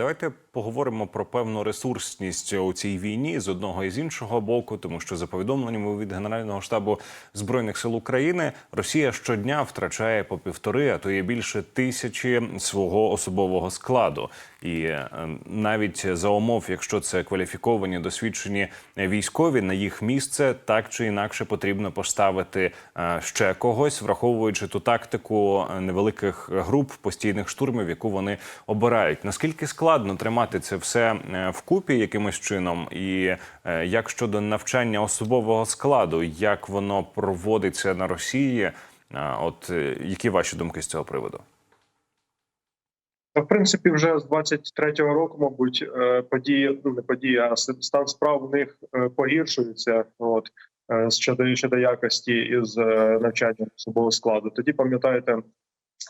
давайте поговоримо про певну ресурсність у цій війні з одного і з іншого боку, тому що за повідомленнями від Генерального штабу збройних сил України Росія щодня втрачає по півтори, а то є більше тисячі свого особового складу. І е, навіть за умов, якщо це кваліфіковані досвідчені військові, на їх місце так чи інакше потрібно поставити е, ще когось, враховуючи ту тактику е, невеликих груп постійних штурмів, яку вони обирають. Наскільки складно тримати це все вкупі якимось чином, і як щодо навчання особового складу, як воно проводиться на Росії? От які ваші думки з цього приводу? Та, В принципі, вже з 23-го року, мабуть, е, події, ну не події, а стан справ в них е, погіршується. От е, щодо щодо якості із навчання особового складу. Тоді пам'ятаєте,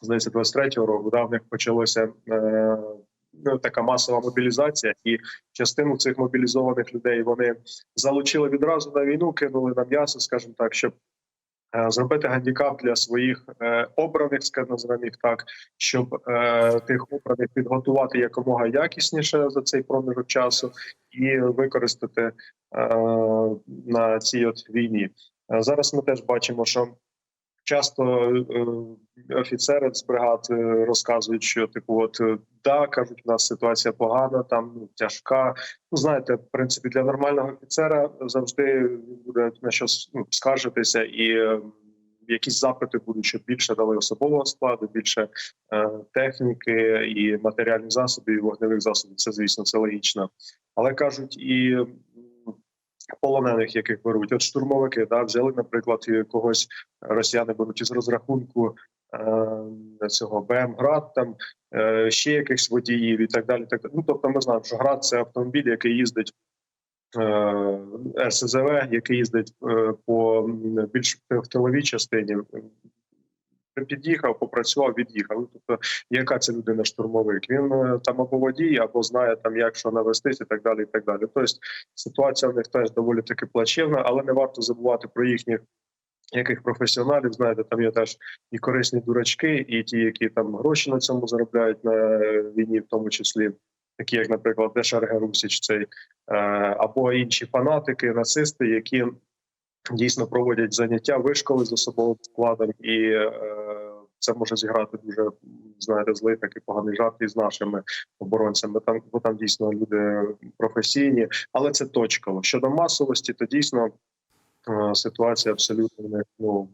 здається, 23-го року да, в них почалося. е, Ну, така масова мобілізація, і частину цих мобілізованих людей вони залучили відразу на війну, кинули на м'ясо, скажімо так, щоб зробити гандікап для своїх е, обраних, скажімо, їх так, щоб е, тих обраних підготувати якомога якісніше за цей проміжок часу і використати е, на цій от війні. Е, зараз ми теж бачимо, що часто е, офіцери з бригад е, розказують, що типу, от е, да, кажуть, у нас ситуація погана, там ну, тяжка. Ну знаєте, в принципі, для нормального офіцера завжди буде на щось ну, скаржитися і. Якісь запити будуть, щоб більше дали особового складу, більше е, техніки і матеріальних засобів, і вогневих засобів. Це звісно, це логічно. Але кажуть, і полонених, яких беруть, от штурмовики, да, взяли, наприклад, когось росіяни беруть із розрахунку е, цього БМ Град, там е, ще якихось водіїв і так далі. Так. Ну тобто, ми знаємо, що град це автомобіль, який їздить. е, РСЗВ, який їздить е, по більш в тиловій частині, під'їхав, попрацював, від'їхав. Тобто, яка це людина штурмовик? Він е, там або водій, або знає там, як що навестись, і так далі. І так далі. Тобто ситуація в них теж доволі таки плачевна, але не варто забувати про їхніх. Яких професіоналів знаєте, там є теж і корисні дурачки, і ті, які там гроші на цьому заробляють на війні, в тому числі, такі як, наприклад, Дешарге Русіч, цей е, або інші фанатики, нацисти, які дійсно проводять заняття, вишколи з особовим складом, і е, це може зіграти дуже знаєте, злий такий поганий жарт із нашими оборонцями. Там бо там дійсно люди професійні, але це точково. Щодо масовості, то дійсно е, ситуація абсолютно ну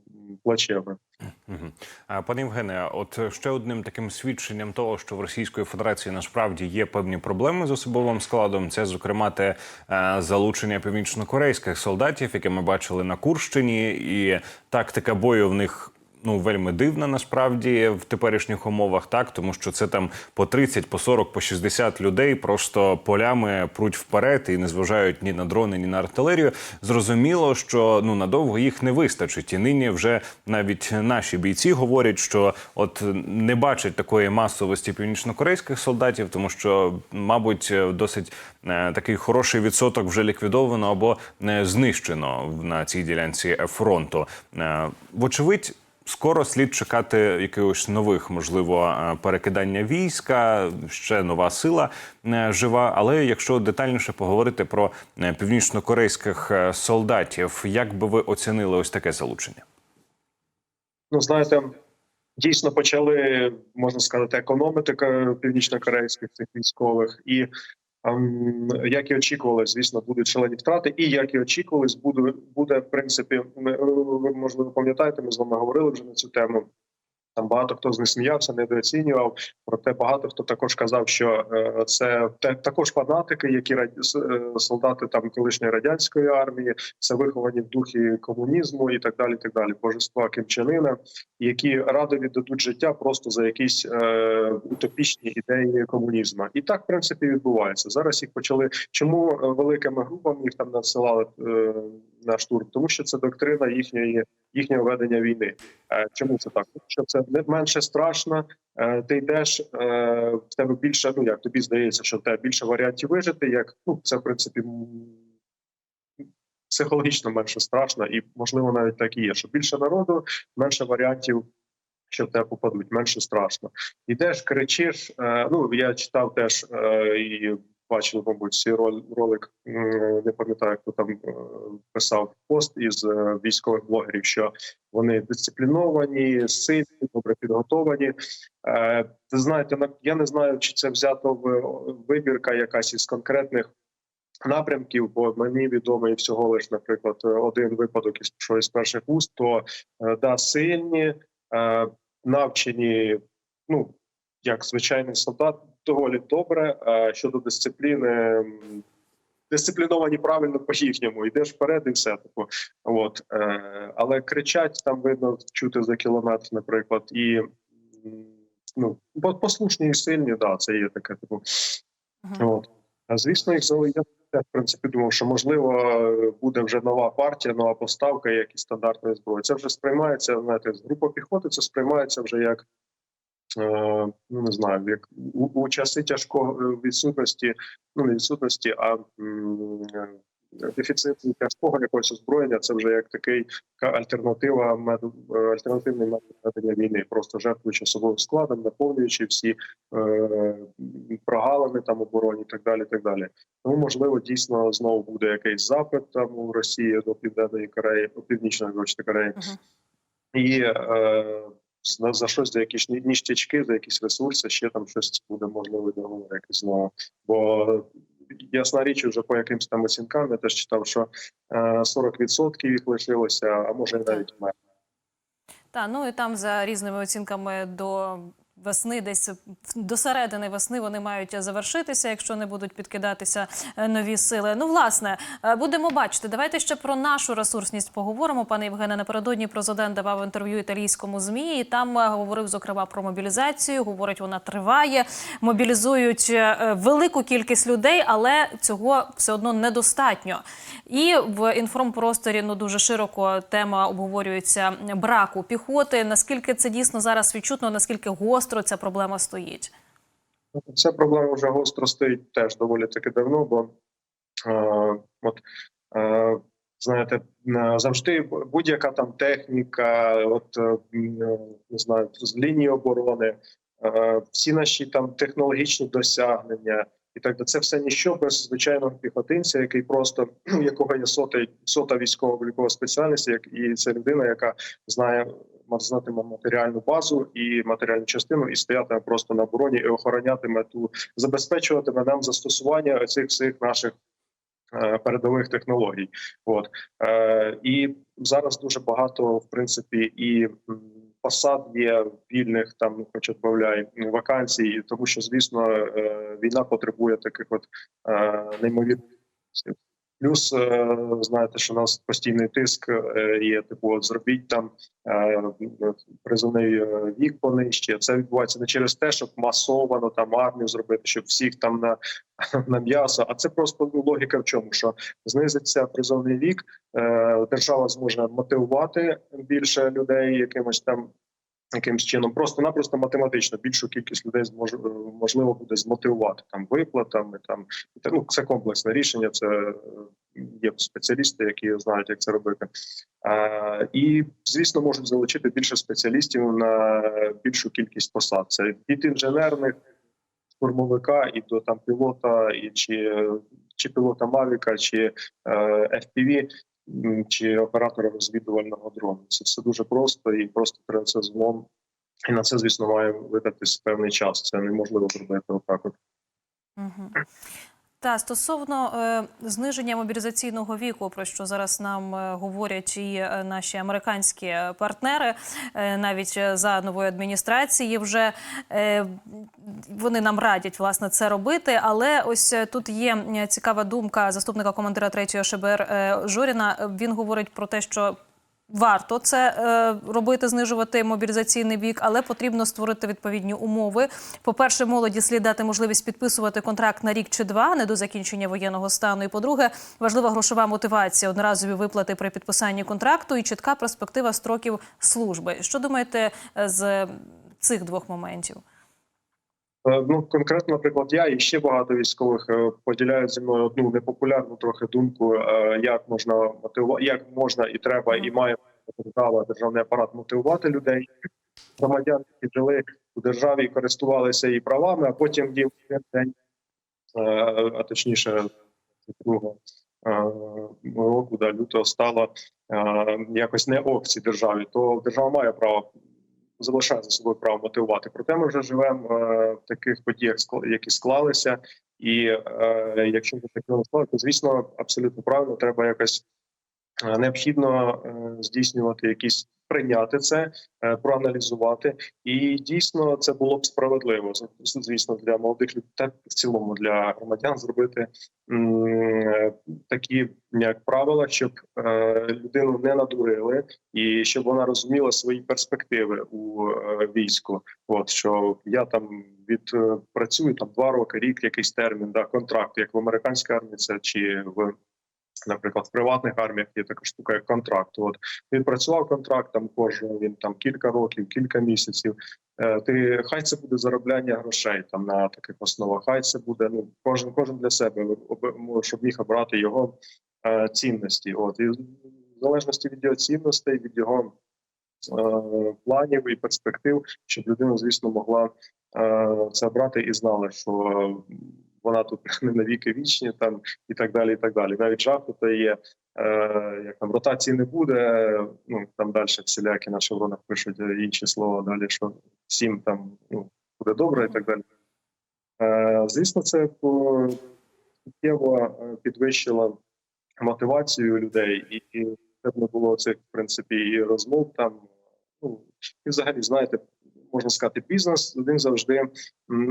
А, Пане Євгене, от ще одним таким свідченням того, що в Російської Федерації насправді є певні проблеми з особовим складом, це зокрема те е, залучення північнокорейських солдатів, яке ми бачили на Курщині, і тактика бою в них. Ну, вельми дивна насправді в теперішніх умовах, так тому що це там по 30, по 40, по 60 людей просто полями пруть вперед і не зважають ні на дрони, ні на артилерію. Зрозуміло, що ну надовго їх не вистачить. І нині вже навіть наші бійці говорять, що от не бачать такої масовості північнокорейських солдатів, тому що, мабуть, досить е, такий хороший відсоток вже ліквідовано або е, знищено на цій ділянці фронту. Е, Вочевидь. Скоро слід чекати якихось нових, можливо, е, перекидання війська, ще нова сила е, жива. Але якщо детальніше поговорити про е, північнокорейських солдатів, як би ви оцінили ось таке залучення? Ну знаєте, дійсно почали можна сказати економити північнокорейських цих військових, і як і очікували, звісно, будуть шалені втрати. І як і очікувалось, буде буде в принципі. ми- Ви можливо пам'ятаєте, ми з вами говорили вже на цю тему. Там багато хто з них сміявся, недооцінював. Проте багато хто також казав, що е, це те- також фанатики, які е, солдати там колишньої радянської армії, це виховані в духі комунізму і так далі. Так далі, божества Ким Чен Ына, які радо віддадуть життя просто за якісь е, утопічні ідеї комунізму. І так в принципі відбувається. Зараз їх почали. Чому е, великими групами їх там надсилали е, на штурм? Тому що це доктрина їхньої їхнього ведення війни. Е, Чому це так? Тому що це не менше страшно. Е, Ти йдеш е, в тебе більше. Ну як тобі здається, що в тебе більше варіантів вижити. Як ну це в принципі психологічно менше страшно, і можливо навіть так і є. Що більше народу, менше варіантів що в тебе попадуть, менше страшно. Ідеш, кричиш. Ну я читав теж і бачив, мабуть, цей ролик. Не пам'ятаю, хто там е, писав пост із е, військових блогерів, що вони дисципліновані, сильні, добре підготовані. Е, ви знаєте, на- я не знаю, чи це взято в вибірка якась із конкретних напрямків, бо мені відомий всього лиш, наприклад, один випадок із що із перших вуст, то да, сильні, навчені, ну як звичайний солдат, доволі добре. Е, щодо дисципліни. Дисципліновані правильно по їхньому, йдеш вперед і все типу. От е, але кричать там видно чути за кілометр, наприклад, і ну послушні і сильні, да, це є таке. Типу, Мгм. От. А звісно, їх я в принципі думав, що можливо буде вже нова партія, нова поставка, як і стандартної зброї. Це вже сприймається, знаєте, з група піхоти, це сприймається вже як. Е, ну не знаю, як у, у часи тяжкого е, відсутності, ну не відсутності, а е, тяжкого якогось озброєння. Це вже як такий альтернатива метод, е, альтернативний метод ведення війни, просто жертвуючи особовим складом, наповнюючи всі е, прогалини там обороні, і так далі. так далі. Тому можливо дійсно знову буде якийсь запит там у Росії до південної Кореї, у північної Кореї, Мгм. і е, за, за щось за якісь ні- ніштячки, за якісь ресурси, ще там щось буде можливо договор якийсь знову. Бо ясна річ, вже по якимсь там оцінкам я теж читав, що е, 40% їх лишилося, а може і навіть менше. Та ну і там за різними оцінками до весни, десь до середини весни вони мають завершитися, якщо не будуть підкидатися е, нові сили. Ну, власне, е, будемо бачити. Давайте ще про нашу ресурсність поговоримо. Пане Євгене, напередодні президент давав інтерв'ю італійському змі. І там е, говорив зокрема про мобілізацію. Говорить, вона триває. Мобілізують велику кількість людей, але цього все одно недостатньо. І в інформпросторі ну дуже широко тема обговорюється браку піхоти. Наскільки це дійсно зараз відчутно, наскільки гостро ця проблема стоїть? Ця проблема вже гостро стоїть теж доволі таки давно, бо е, от е, знаєте, завжди будь-яка там техніка, от е, е, не знаю, з лінії оборони, е, всі наші там технологічні досягнення. І так це все ніщо без звичайного піхотинця, який просто у якого є сота, сота військово-облікова спеціальність, як і це людина, яка знає знатиме матеріальну базу і матеріальну частину, і стоятиме просто на обороні і охоронятиме ту, забезпечуватиме нам застосування цих всіх наших е, передових технологій. От е, і зараз дуже багато, в принципі, і посад є вільних там, хоч відбавляй вакансій, тому що звісно е, війна потребує таких от е, неймовірних. Плюс е, знаєте, що у нас постійний тиск е, є. Типу, от зробіть там е, призовний вік понижче. Це відбувається не через те, щоб масовано там армію зробити, щоб всіх там на, на м'ясо. А це просто логіка в чому, що знизиться призовний вік, держава зможе мотивувати більше людей якимось там. Якимсь чином, просто-напросто математично більшу кількість людей зможе можливо буде змотивувати там виплатами. Там та- ну, це комплексне рішення. Це е, є спеціалісти, які знають, як це робити. А, і звісно, можуть залучити більше спеціалістів на більшу кількість посад. Це від інженерних штурмовика і до там пілота, і чи, чи пілота Мавіка, чи е, FPV, чи оператора розвідувального дрону. Це все дуже просто і просто треба це злом. І на це, звісно, має видатись певний час. Це неможливо зробити отак. От. Угу. Та стосовно е, зниження мобілізаційного віку, про що зараз нам е, говорять і е, наші американські партнери, е, навіть е, за нової адміністрації, вже е, вони нам радять власне це робити. Але ось тут є цікава думка заступника командира 3-ї ШБР е, Жоріна. Е, Він говорить про те, що Варто це е, робити, знижувати мобілізаційний вік, але потрібно створити відповідні умови. По-перше, молоді слід дати можливість підписувати контракт на рік чи два, не до закінчення воєнного стану. І по-друге, важлива грошова мотивація, одноразові виплати при підписанні контракту і чітка перспектива строків служби. Що думаєте е, з цих двох моментів? Е, Ну конкретно, наприклад, я і ще багато військових е, поділяють зі мною одну непопулярну трохи думку, е, як можна мотивувати, як можна і треба, і має держава, державний апарат мотивувати людей. громадян, які жили у державі і користувалися її правами, а потім один день, а точніше, 2 року да, лютого стало якось не ок цій державі, то держава має право залишає за собою право мотивувати. Проте ми вже живемо е, в таких подіях, які склалися, і е, якщо вже таке не склалося, то звісно абсолютно правильно треба якось е, необхідно здійснювати якісь прийняти це, е, проаналізувати, і дійсно це було б справедливо. Звісно, для молодих людей та в цілому для громадян зробити е, такі як правила, щоб е, людину не надурили, і щоб вона розуміла свої перспективи у війську. От що я там від працюю там два роки, рік, якийсь термін, да, контракт, як в американській армії, це чи в. Наприклад, в приватних арміях є така штука, як контракт. От він працював контракт, там кожен він там кілька років, кілька місяців. Е, ти хай це буде заробляння грошей там на таких основах. Хай це буде ну кожен кожен для себе, щоб міг обрати його е, цінності. От і в залежності від його цінностей, від його е, планів і перспектив, щоб людина, звісно, могла е, це брати і знала, що вона тут не навіки вічні, там і так далі. І так далі. Навіть жаху то є. Е, як там ротації не буде, ну там далі всілякі на шевронах пишуть е, інші слова далі, що всім там ну, буде добре і так далі. Е, звісно, це суттєво е, підвищило мотивацію людей, і, це не було цих в принципі і розмов там. Ну і взагалі, знаєте, можна сказати, бізнес він завжди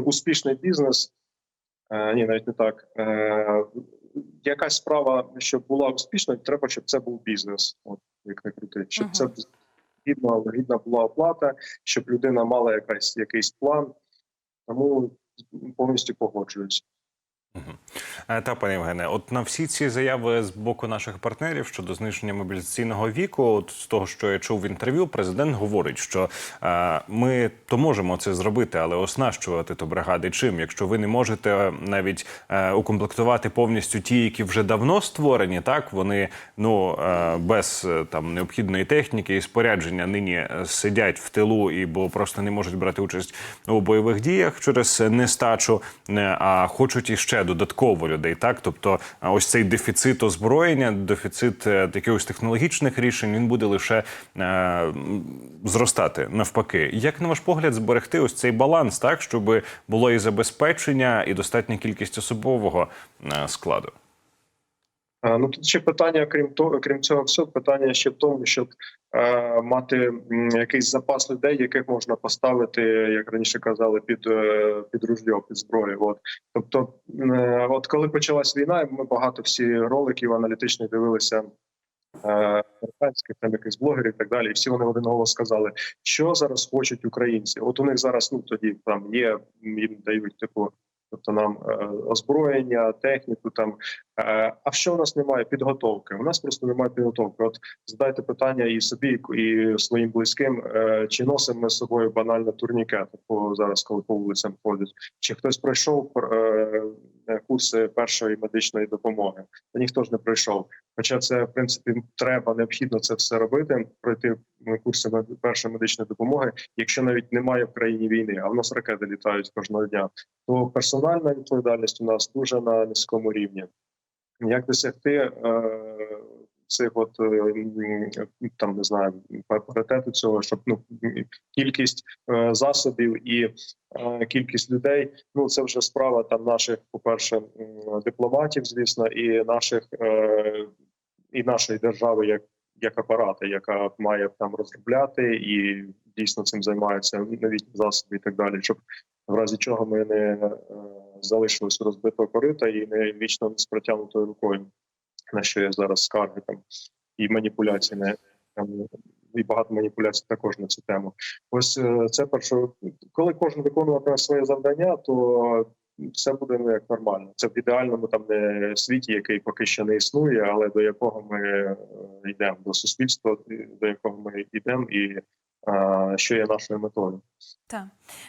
успішний бізнес. Е, ні, навіть не так. Е, якась справа, щоб була успішною, треба, щоб це був бізнес. От як не крути, щоб Мгм. це гідна, гідна була оплата, щоб людина мала якась якийсь план. Тому повністю погоджуюсь. Е, Та пане Євгене, от на всі ці заяви з боку наших партнерів щодо зниження мобілізаційного віку, от з того, що я чув в інтерв'ю, президент говорить, що е, ми то можемо це зробити, але оснащувати то бригади чим, якщо ви не можете навіть е, укомплектувати повністю ті, які вже давно створені, так? Вони ну е, без е, там необхідної техніки і спорядження нині е, сидять в тилу і бо просто не можуть брати участь у бойових діях через нестачу, а хочуть іще додатково людей. Так, тобто, е, ось цей дефіцит озброєння, дефіцит е, якихось технологічних рішень, він буде лише е, зростати навпаки. Як на ваш погляд, зберегти ось цей баланс, так щоб було і забезпечення, і достатня кількість особового е, складу? Е, Ну тут ще питання, крім того, крім цього, всього питання ще в тому, щоб е, мати якийсь запас людей, яких можна поставити, як раніше казали, під е, під ружьо, під зброю. От тобто, е, от коли почалась війна, ми багато всі роликів аналітичних дивилися. е, Американських там якихось блогерів і так далі, і всі вони в один голос сказали, що зараз хочуть українці. От у них зараз ну тоді там є їм дають типу, тобто нам е, озброєння, техніку там Е, А що у нас немає підготовки? У нас просто немає підготовки. От задайте питання і собі, і своїм близьким, е, чи носимо ми з собою банально турнікет, по зараз, коли по вулицям ходять, чи хтось пройшов курси першої медичної допомоги? Та ніхто ж не пройшов. Хоча це в принципі треба необхідно це все робити, пройти курси першої медичної допомоги, якщо навіть немає в країні війни, а в нас ракети літають кожного дня. То персональна відповідальність у нас дуже на низькому рівні як досягти е, цих от е, там не знаю паритету цього, щоб ну кількість е, засобів і е, кількість людей. Ну це вже справа там наших, по перше, дипломатів, звісно, і наших і нашої держави, як як апарати, яка має там розробляти і дійсно цим займаються новітні засоби і так далі, щоб в разі чого ми не залишились розбитого корита і не вічно з протягнутою рукою, на що є зараз скарги там і маніпуляції не там і багато маніпуляцій також на цю тему. Ось е, це перше, коли кожен виконуватиме своє завдання, то все буде ну як нормально. Це в ідеальному там не світі, який поки що не існує, але до якого ми е, йдемо до суспільства, до якого ми йдемо, і що є нашою метою. Так.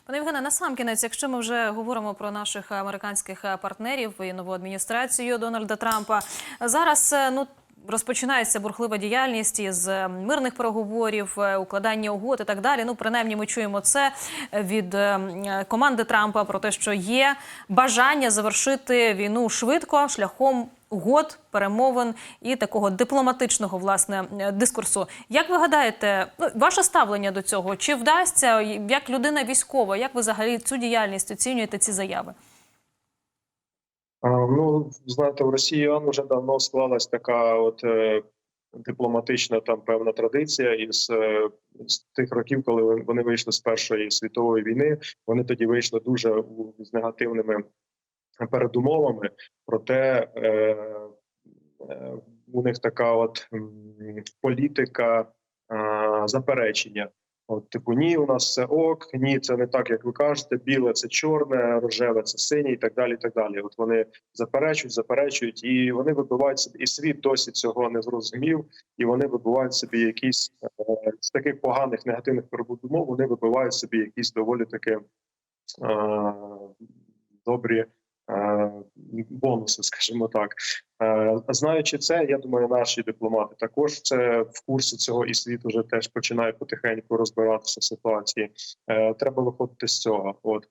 Пане Євгене, насамкінець, якщо ми вже говоримо про наших американських партнерів і нову адміністрацію Дональда Трампа, зараз ну. розпочинається бурхлива діяльність із мирних переговорів, укладання угод і так далі. Ну, принаймні, ми чуємо це від е, команди Трампа про те, що є бажання завершити війну швидко шляхом угод, перемовин і такого дипломатичного власне е, дискурсу. Як ви гадаєте, ну, ваше ставлення до цього? Чи вдасться як людина військова? Як ви взагалі цю діяльність оцінюєте ці заяви? Ну, знаєте, в Росії вже давно склалась така от е, дипломатична там певна традиція із е, з тих років, коли вони- вони вийшли з першої світової війни. Вони тоді вийшли дуже з негативними передумовами. Проте е, е, у них така от політика е, заперечення. От, типу, ні, у нас все ок, ні, це не так, як ви кажете. Біле це чорне, рожеве це синє, і так далі. І так далі. От вони заперечують, заперечують, і вони вибивають собі, і світ досі цього не зрозумів, і вони вибивають собі якісь е, з таких поганих негативних перебудов, вони вибивають собі якісь доволі таки е, добрі бонуси, скажімо так. Е, Знаючи це, я думаю, наші дипломати також це в курсі цього, і світ вже теж починає потихеньку розбиратися в ситуації. Е, Треба виходити з цього. От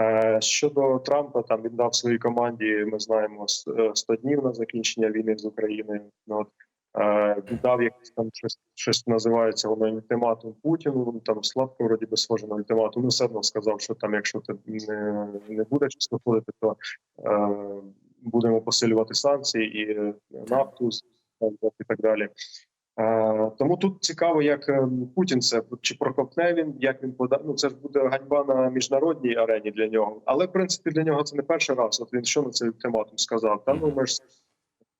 Е, щодо Трампа, там він дав своїй команді. Ми знаємо с- е, 100 днів на закінчення війни з Україною. Е, він дав якось там щось, щось називається воно ультиматум Путіну. ну, Там слабко вроді би схоже на ультиматум. Ну, все одно сказав, що там, якщо ти не, не буде щось виходити, то е, будемо посилювати санкції і е, нафту і так далі. Е, Тому тут цікаво, як Путін це чи прокопне він, як він пода... Ну, це ж буде ганьба на міжнародній арені для нього. Але в принципі для нього це не перший раз. От він що на цей ультиматум сказав? Та ну ми ж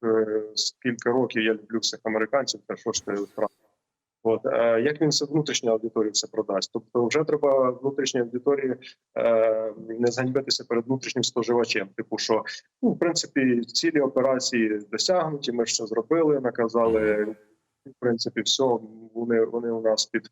е, скільки років я люблю всіх американців, та що ж ти втрат. От е, як він це внутрішній аудиторії це продасть? Тобто, вже треба внутрішній аудиторії е, не зганьбитися перед внутрішнім споживачем. Типу, що ну в принципі цілі операції досягнуті. Ми ж це зробили, наказали. В принципі, все вони вони у нас під